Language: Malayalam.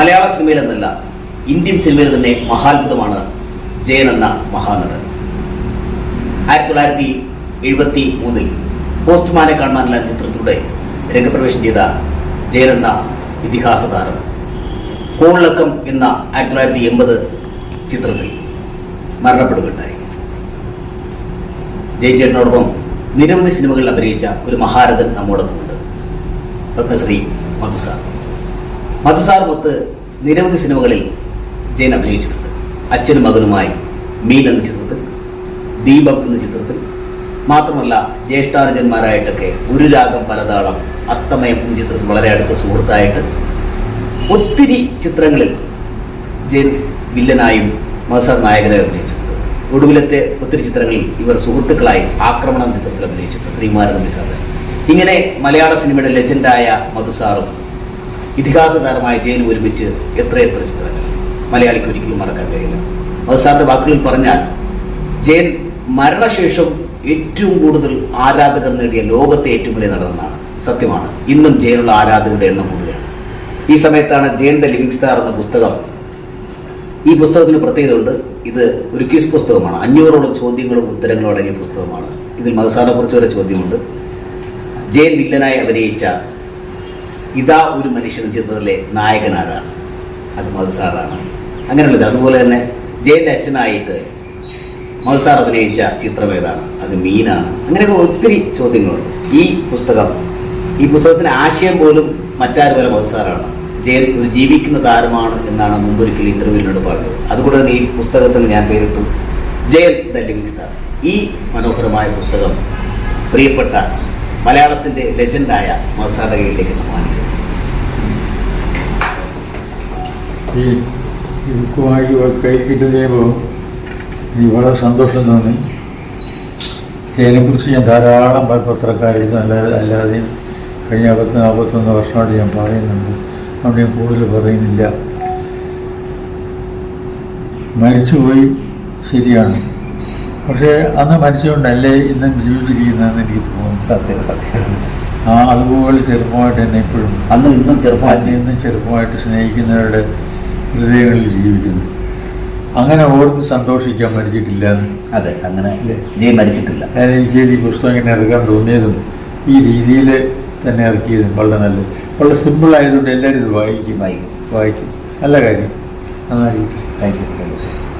മലയാള സിനിമയിൽ എന്നല്ല ഇന്ത്യൻ സിനിമയിൽ തന്നെ മഹാത്ഭുതമാണ് ജയൻ എന്ന മഹാനടൻ. ആയിരത്തി തൊള്ളായിരത്തി എഴുപത്തി മൂന്നിൽ പോസ്റ്റ്മാനെ കാണാനുള്ള ചിത്രത്തിലൂടെ രംഗപ്രവേശം ചെയ്ത ജയൻ എന്ന ഇതിഹാസ താരം. കോളിളക്കം എന്ന ആയിരത്തി തൊള്ളായിരത്തി എൺപത് ചിത്രത്തിൽ മരണപ്പെടുകയുണ്ടായി. ജയചേട്ടനോടൊപ്പം നിരവധി സിനിമകളിൽ അഭിനയിച്ച ഒരു മഹാരഥൻ നമ്മോടൊപ്പമുണ്ട്. പത്മശ്രീ മധുസാർ മധുസാർ മൊത്ത് നിരവധി സിനിമകളിൽ ജയൻ അഭിനയിച്ചിട്ടുണ്ട്. അച്ഛനും മകനുമായി മീൻ എന്ന ചിത്രത്തിൽ ദീപം എന്ന ചിത്രത്തിൽ. മാത്രമല്ല ജ്യേഷ്ഠാനുജന്മാരായിട്ടൊക്കെ ഒരു രാഗം പലതാളം അസ്തമയം എന്ന ചിത്രത്തിൽ വളരെ അടുത്ത സുഹൃത്തായിട്ട്. ഒത്തിരി ചിത്രങ്ങളിൽ ജയൻ വില്ലനായും മധുസാർ നായകനായി അഭിനയിച്ചിട്ടുണ്ട്. ഒടുവിലത്തെ ഒത്തിരി ചിത്രങ്ങളിൽ ഇവർ സുഹൃത്തുക്കളായി ആക്രമണം ചിത്രത്തിൽ അഭിനയിച്ചിട്ടുണ്ട് ശ്രീമാരൻ സാറ് ഇങ്ങനെ മലയാള സിനിമയുടെ ലെജൻഡായ മധുസാറും ഇതിഹാസ താരമായ ജയൻ ഒരുമിച്ച് എത്രയെത്ര ചിത്രങ്ങൾ മലയാളിക്ക് ഒരിക്കലും മറക്കാൻ കഴിയില്ല. മധുസാറിന്റെ വാക്കുകളിൽ പറഞ്ഞാൽ ജയൻ മരണശേഷം ഏറ്റവും കൂടുതൽ ആരാധകർ നേടിയ ലോകത്തെ ഏറ്റവും വലിയ നടനാണ്. സത്യമാണ്. ഇന്നും ജയനുള്ള ആരാധകരുടെ എണ്ണം കൂടുകയാണ്. ഈ സമയത്താണ് ജയൻ ദ ലിവിംഗ് സ്റ്റാർ എന്ന പുസ്തകം ഈ പുസ്തകത്തിന് പ്രത്യേകത ഉണ്ട്. ഇത് ഒരു ക്വിസ് പുസ്തകമാണ്. അഞ്ഞൂറോളം ചോദ്യങ്ങളും ഉത്തരങ്ങളും അടങ്ങിയ പുസ്തകമാണ്. ഇതിൽ മധുസാറിനെ കുറിച്ച് വരെ ചോദ്യമുണ്ട്. ജയൻ വില്ലനായി അഭിനയിച്ച ഇതാ ഒരു മനുഷ്യൻ ചിത്രത്തിലെ നായകനാരാണ്. അത് മധുസാറാണ് അങ്ങനെയുള്ളത്. അതുപോലെ തന്നെ ജയന്റെ അച്ഛനായിട്ട് മധുസാർ അഭിനയിച്ച ചിത്രം ഏതാണ്? അത് മീനാണ്. അങ്ങനെയൊക്കെ ഒത്തിരി ചോദ്യങ്ങളുണ്ട്. ഈ പുസ്തകം ഈ പുസ്തകത്തിന്റെ ആശയം പോലും മറ്റാരും പോലെ മധുസാറാണ് ജയൻ ഒരു ജീവിക്കുന്ന താരമാണ് എന്നാണ് മുമ്പൊരിക്കൽ ഇന്റർവ്യൂവിനോട് പറഞ്ഞത്. അതുകൊണ്ട് തന്നെ ഈ പുസ്തകത്തിന് ഞാൻ പേരിട്ടു ജയൻ ദ ലിവിംഗ് സ്റ്റാർ. ഈ മനോഹരമായ പുസ്തകം പ്രിയപ്പെട്ട മലയാളത്തിന്റെ ലെജൻഡായ മസാദകയിലേക്ക് കയ്യിലേക്ക് ഈ ബുക്കുമായി കൈ കിട്ടുകയുമ്പോൾ എനിക്ക് വളരെ സന്തോഷം തോന്നി. ഇതിനെക്കുറിച്ച് ഞാൻ ധാരാളം പത്രക്കാരെഴുതും അല്ലാതെ അല്ലാതെയും കഴിഞ്ഞ പത്ത് നാൽപ്പത്തൊന്ന് വർഷമായിട്ട് ഞാൻ പറയുന്നുണ്ട്. അതുകൊണ്ട് ഞാൻ കൂടുതൽ പറയുന്നില്ല. മരിച്ചുപോയി ശരിയാണ്. പക്ഷേ അന്ന് മരിച്ചുകൊണ്ടല്ലേ ഇന്നും ജീവിച്ചിരിക്കുന്നതെന്ന് എനിക്ക് തോന്നുന്നു. സത്യം സത്യം. ആ അതുപോലെ ചെറുപ്പമായിട്ട് എന്നെ ഇപ്പോഴും അന്ന് ഇന്നും ചെറുപ്പം എന്നെ ഇന്നും ചെറുപ്പമായിട്ട് സ്നേഹിക്കുന്നവരുടെ ഹൃദയങ്ങളിൽ ജീവിക്കുന്നു. അങ്ങനെ ഓർത്ത് സന്തോഷിക്കാൻ മരിച്ചിട്ടില്ല. അതെ അങ്ങനെ ജയ് മരിച്ചിട്ടില്ല. ശരി പുസ്തകം ഇങ്ങനെ ഇറക്കാൻ തോന്നിയതും ഈ രീതിയിൽ തന്നെ ഇറക്കിയതും വളരെ നല്ലത്. വളരെ സിമ്പിൾ ആയതുകൊണ്ട് എല്ലാവരും ഇത് വായിക്കും. വായിക്കും. വായിക്കും. നല്ല കാര്യം. നന്നായിരിക്കും thank you thank you sir